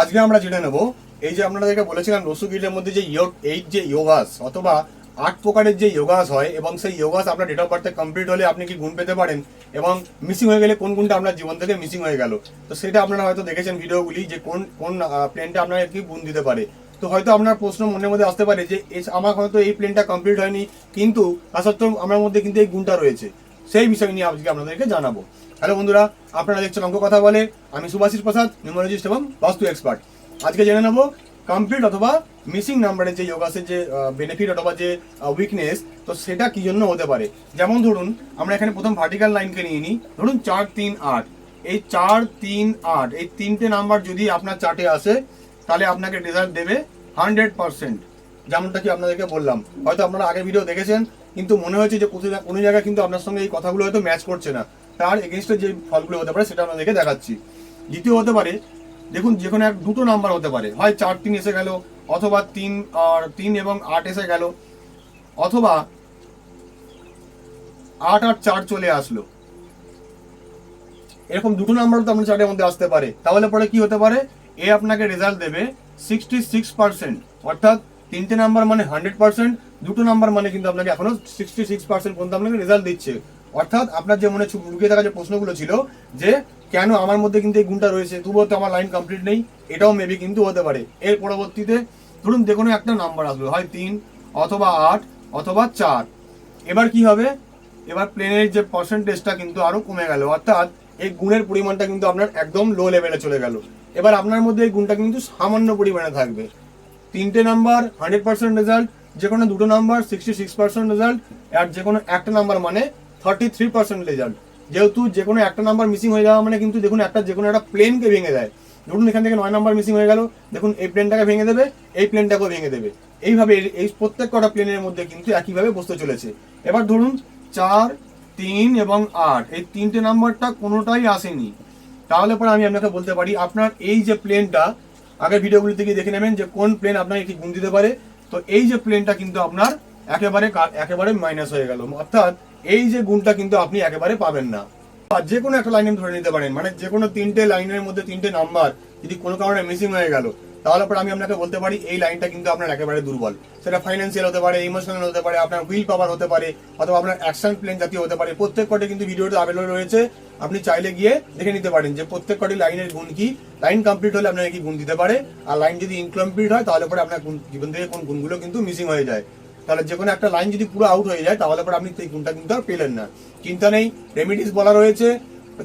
আজকে আমরা জেনে নেব, এই যে আপনাদেরকে বলেছিলাম রসুগিলের মধ্যে যে ইয়োগ এইট যে যোগাস অথবা আট প্রকারের যে যোগাস হয় এবং সেই যোগাস আপনার ডেট অফ বার্থে কমপ্লিট হলে আপনি কি গুণ পেতে পারেন এবং মিসিং হয়ে গেলে কোন কোনটা আপনার জীবন থেকে মিসিং হয়ে গেল? তো সেটা আপনারা হয়তো দেখেছেন ভিডিওগুলি যে কোন কোন প্লেনটা আপনার কি গুণ দিতে পারে। তো হয়তো আপনার প্রশ্ন মনের মধ্যে আসতে পারে যে আমার হয়তো এই প্লেনটা কমপ্লিট হয়নি, কিন্তু তা সত্ত্বেও আমার মধ্যে কিন্তু এই গুণটা রয়েছে। সেই বিষয় নিয়ে আজকে আপনাদেরকে জানাব। হ্যালো বন্ধুরা, আপনারা দেখছেন অঙ্ক কথা বলে। আমি সুভাষিস প্রসাদ, নিউমোলজিস্ট এবং বাস্তু এক্সপার্ট আজকে জেনে নেব কমপ্লিট অথবা মিসিং নাম্বারের যে যোগাসের যে বেনিফিট অথবা যে উইকনেস তো সেটা কি জন্য হতে পারে? যেমন ধরুন, আমরা এখানে প্রথম ভার্টিক্যাল লাইনকে নিয়ে নিই। ধরুন চার, তিন, আট। এই চার, তিন, আট, এই তিনটে নাম্বার যদি আপনার চার্টে আসে, তাহলে আপনাকে রেজাল্ট দেবে হান্ড্রেড পার্সেন্ট যেমনটা কি আপনাদেরকে বললাম। হয়তো আপনারা আগে ভিডিও দেখেছেন কিন্তু মনে হয়েছে যে কোথাও কোনো জায়গায় কিন্তু আপনার সঙ্গে এই কথাগুলো হয়তো ম্যাচ করছে না। তার এগেনস্টে যে ফলগুলো হতে পারে সেটা আপনাদেরকে দেখাচ্ছি। দ্বিতীয় হতে পারে, দেখুন যে কোনো এক দুটো নাম্বার হতে পারে, হয় চার তিন এসে গেল, অথবা তিন আর তিন এবং আট এসে গেল, অথবা আট আর চার চলে আসলো। এরকম দুটো নাম্বার তো আপনার চার্টের মধ্যে আসতে পারে। তাহলে পরে কি হতে পারে? এ আপনাকে রেজাল্ট দেবে সিক্সটি সিক্স পার্সেন্ট অর্থাৎ তিনটে নাম্বার মানে হান্ড্রেড পার্সেন্ট দুটো নাম্বার মানে কিন্তু আপনাকে এখনও সিক্সটি সিক্স পার্সেন্ট পর্যন্ত আপনাকে রেজাল্ট দিচ্ছে। অর্থাৎ আপনার যে মনে লুকিয়ে থাকা যে প্রশ্নগুলো ছিল যে, কেন আমার মধ্যে কিন্তু এই গুণটা রয়েছে, তবুও তো আমার লাইন কমপ্লিট নেই, এটাও মেবি কিন্তু হতে পারে। এর পরবর্তীতে ধরুন যে কোনো একটা নাম্বার আসবে, হয় তিন, অথবা আট, অথবা চার। এবার কি হবে? এবার প্লেনের যে পার্সেন্টেজটা কিন্তু আরও কমে গেল। অর্থাৎ এই গুণের পরিমাণটা কিন্তু আপনার একদম লো লেভেলে চলে গেল। এবার আপনার মধ্যে এই গুণটা কিন্তু সামান্য পরিমাণে থাকবে। তিনটে নাম্বার হান্ড্রেড পার্সেন্ট রেজাল্ট যে কোনো দুটো number sixty six percent result আর যে কোনো একটা নাম্বার মানে থার্টি থ্রি পার্সেন্ট রেজাল্ট যেহেতু যে কোনো একটা নাম্বার মিসিং হয়ে যাওয়া মানে কিন্তু দেখুন একটা যে কোনো একটা প্লেনকে ভেঙে দেয়। ধরুন এখান থেকে নয় নাম্বার মিসিং হয়ে গেল, দেখুন এই প্লেনটাকে ভেঙে দেবে, এই প্লেনটাকেও ভেঙে দেবে। এইভাবে এই- প্রত্যেক কটা প্লেনের মধ্যে কিন্তু একইভাবে বসতে চলেছে। এবার ধরুন চার, তিন এবং আট, এই তিনটে নাম্বারটা কোনোটাই আসেনি। তাহলে পরে আমি আপনাকে বলতে পারি, আপনার এই যে প্লেনটা আগের ভিডিওগুলি থেকে দেখে নেবেন যে কোন প্লেন আপনাকে কি গুণ দিতে পারে। তো এই যে প্লেনটা কিন্তু আপনার একেবারে একেবারে মাইনাস হয়ে গেল। অর্থাৎ এই যে গুণটা কিন্তু আপনি একেবারে পাবেন না। আর যে কোনো একটা লাইনে ধরে নিতে পারেন। মানে যে কোনো তিনটে লাইনের মধ্যে তিনটে নাম্বার যদি কোনো কারণে মিসিং হয়ে গেল, তাহলে পরে আমি আপনাকে বলতে পারি এই লাইনটা কিন্তু আপনার একেবারে দুর্বল। সেটা ফাইন্যান্সিয়াল হতে পারে ইমোশনাল হতে পারে, আপনার উইল পাওয়ার হতে পারে, অথবা আপনার অ্যাকশন প্লেন জাতীয় হতে পারে। প্রত্যেক কটে কিন্তু ভিডিওটা অ্যাভেলেবল রয়েছে। আপনি চাইলে গিয়ে দেখে নিতে পারেন যে প্রত্যেক কটি লাইনের গুণ কি। লাইন কমপ্লিট হলে আপনাকে কি গুণ দিতে পারে? আর লাইন যদি ইনকমপ্লিট হয়, তাহলে পরে আপনার জীবন থেকে কোন গুণগুলো কিন্তু মিসিং হয়ে যায়। তাহলে যে কোনো একটা লাইন যদি পুরো আউট হয়ে যায়, তাহলে পরে আপনি সেই গুণটা কিন্তু আর পেলেন না। চিন্তা নেই রেমিডিস বলা রয়েছে।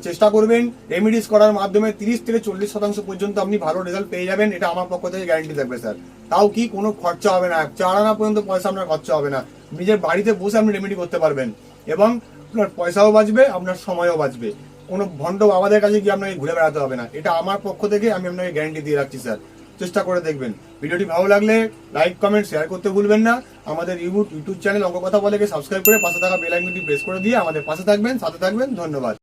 চেষ্টা করবেন রেমিডিস করার মাধ্যমে তিরিশ থেকে চল্লিশ শতাংশ পর্যন্ত আপনি ভালো রেজাল্ট পেয়ে যাবেন, এটা আমার পক্ষ থেকে গ্যারান্টি থাকবে, স্যার। তাও কি কোনো খরচা হবে না? চার আনা পর্যন্ত পয়সা আপনার খরচা হবে না। নিজের বাড়িতে বসে আপনি রেমেডি করতে পারবেন। এবং আপনার পয়সাও বাঁচবে, আপনার সময়ও বাঁচবে। কোনো ভণ্ড বাবাদের কাছে গিয়ে আপনাকে ঘুরে বেড়াতে হবে না। এটা আমার পক্ষ থেকে আমি আপনাকে গ্যারান্টি দিয়ে রাখছি, স্যার। চেষ্টা করে দেখবেন। ভিডিওটি ভালো লাগলে লাইক কমেন্ট শেয়ার করতে ভুলবেন না। আমাদের ইউটিউব ইউটিউব চ্যানেল অঙ্ক কথা বলে সাবস্ক্রাইব করে পাশে থাকা বেল আইকনটি প্রেস করে দিয়ে আমাদের পাশে থাকবেন, সাথে থাকবেন। ধন্যবাদ।